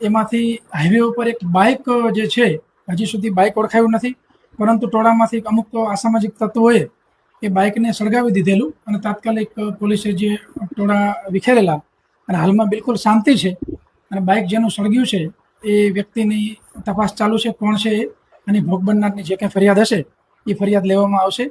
એમાંથી હાઈવે ઉપર એક બાઇક જે છે, હજી સુધી બાઇક ઓળખાયું નથી, પરંતુ ટોળામાંથી અમુક અસામાજિક તત્વોએ એ બાઇકને સળગાવી દીધેલું અને તાત્કાલિક પોલીસે જે ટોળા વિખેરેલા અને હાલમાં બિલકુલ શાંતિ છે અને બાઇક જેનું સળગ્યું છે, એ વ્યક્તિની તપાસ ચાલુ છે, કોણ છે એ અને ભોગ બનનારની જે કંઈ ફરિયાદ હશે, એ ફરિયાદ લેવામાં આવશે.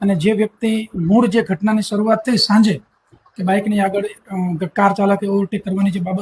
અને જે વ્યક્તિ મૂળ જે ઘટનાની શરૂઆત થઈ સાંજે, કે બાઇકની આગળ કાર ચાલકે ઓવરટેક કરવાની જે બાબત